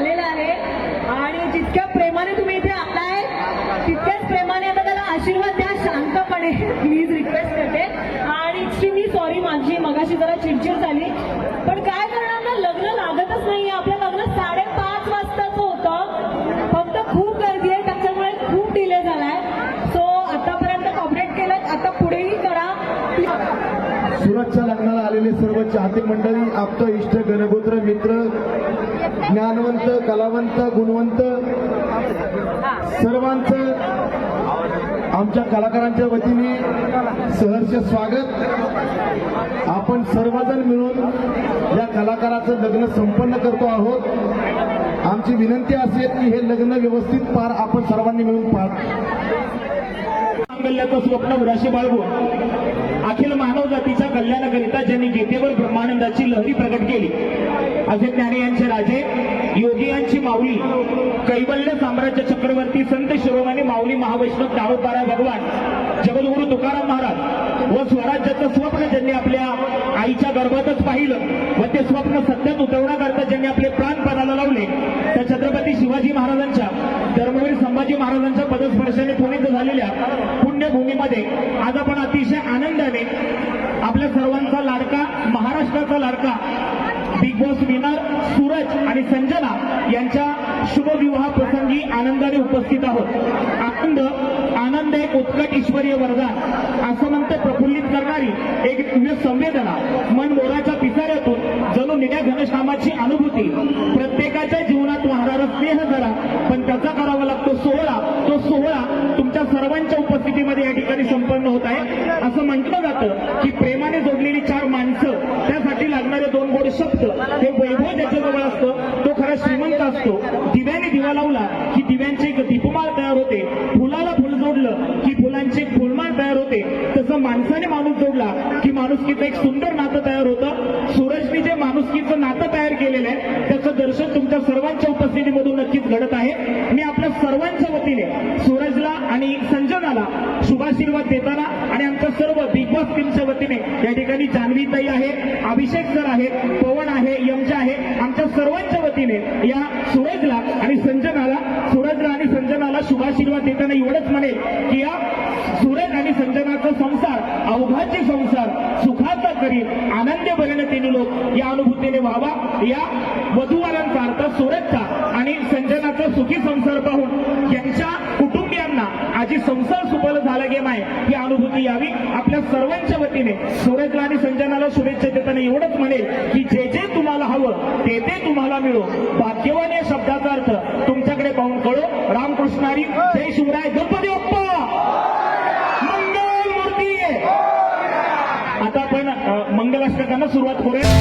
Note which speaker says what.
Speaker 1: आलेला आहे. आणि जितक्या प्रेमाने तुम्ही इथे आलाय तितक्याच प्रेमाने आता त्याला आशीर्वाद द्या शांतपणे. प्लीज रिक्वेस्ट करते. आणि एक्स्ट्रीमली सॉरी माझी मगाशी जरा चिडचिड झाली. पण काय करणार ना लग्न लागतच नाहीये. आपलं लग्न साडेपाच वाजताचं होतं. फक्त खूप गर्दी आहे. त्याच्यामुळे खूप डिले झालाय. सो आतापर्यंत कॉपरेट केलं आता पुढेही करा.
Speaker 2: सुरतच्या लग्नाला आलेले सर्व चाहते मंडळी आपतो इष्ट गणगोत्र मित्र ज्ञानवंत कलावंत गुणवंत सर्वांचं आमच्या कलाकारांच्या वतीने सहर्ष स्वागत. आपण सर्वजण मिळून या कलाकाराचं लग्न संपन्न करतो आहोत. आमची विनंती असेल की हे लग्न व्यवस्थित पार आपण सर्वांनी मिळून पार
Speaker 3: मांगल्याचं स्वप्न उराशी बाळगून अखिल मानव जातीच्या कल्याणाकरिता ज्यांनी गीतेवर ब्रह्मानंदाची लहरी प्रकट केली. असे ज्ञाने यांचे राजे योगी यांची माऊली कैवल्य साम्राज्य चक्रवर्ती संत शिरोमणी माऊली महावैष्णव दारोबारा भगवान जगद्गुरु तुकाराम महाराज व स्वराज्याचं स्वप्न ज्यांनी आपल्या आईच्या गर्भातच पाहिलं व ते स्वप्न सत्यात उतरवण्याकरता ज्यांनी आपले प्राण पणाला लावले त्या छत्रपती शिवाजी महाराजांच्या धर्मवीर संभाजी महाराजांच्या पदस्पर्शाने पुनीत झालेल्या पुण्यभूमीमध्ये आज आपण अतिशय आनंदाने आपल्या सर्वांचा लाडका महाराष्ट्राचा लाडका बिग बॉस विनर सूरज आणि संजना यांच्या शुभविवाह प्रसंगी आनंदाने उपस्थित आहोत. आनंद आनंद एक उत्कट ईश्वरीय वरदान असं म्हणते प्रफुल्लित करणारी एक दिव्य संवेदना. मन मोराच्या पिसाऱ्यातून जणू निड्या घनश्यामाची अनुभूती. प्रत्येकाच्या जीवनात वाहणारा स्नेह जरा पण त्याचा करावा लागतो सोहळा. तो सोहळा सर्वांच्या उपस्थितीमध्ये या ठिकाणी संपन्न होत आहे. असं म्हटलं जातं की प्रेमाने जोडलेली चार माणसं त्यासाठी लागणारे दोन गोड शब्द हे वैभव ज्याच्याजवळ असतं तो खरा श्रीमंत असतो. दिव्याने दिवा लावला की दिव्यांची एक दीपमाळ तयार होते. फुलाला फुल जोडलं की फुलांची एक फुलमाळ तयार होते. तसं माणसाने माणूस जोडला की माणुसकीचं एक सुंदर नातं तयार होतं. सूरजनी जे माणुसकीचं नातं तयार केलेलं आहे त्याचं दर्शन तुमच्या सर्वांच्या उपस्थितीमधून नक्कीच घडत आहे. मी आपल्या सर्वांच्या वतीने सूरज आणि संजनाला शुभाशीर्वाद देताना आणि आमच्या सर्व बिग बॉस टीमच्या वतीने या ठिकाणी जान्हवीताई आहे अभिषेक सर आहे पवन आहे यमजा आहे आमच्या सर्वांच्या वतीने या सूरजला आणि संजनाला सूरजला आणि संजनाला शुभाशीर्वाद देताना एवढंच म्हणेल की या सूरज आणि संजनाचा संसार अवघाचे संसार सुखाचा करी आनंद बरेने तिन्ही लोक. या अनुभूतीने व्हावा. या वधूवरांचा अर्थ सूरजचा आणि संजनाचा सुखी संसार पाहून संसार सुफल झाला गेम आहे. ही अनुभूती यावी. आपल्या सर्वांच्या वतीने सूरजला आणि संजनाला शुभेच्छा देताना एवढंच म्हणेल की जे जे तुम्हाला हवं ते ते तुम्हाला मिळो. भाग्यवान या शब्दाचा अर्थ तुमच्याकडे पाहून कळो. रामकृष्णारी जय शिवराय गणपती बाप्पा! मंगल मूर्ती! आता आपण अ, मंगलाष्टकांना सुरुवात करूया.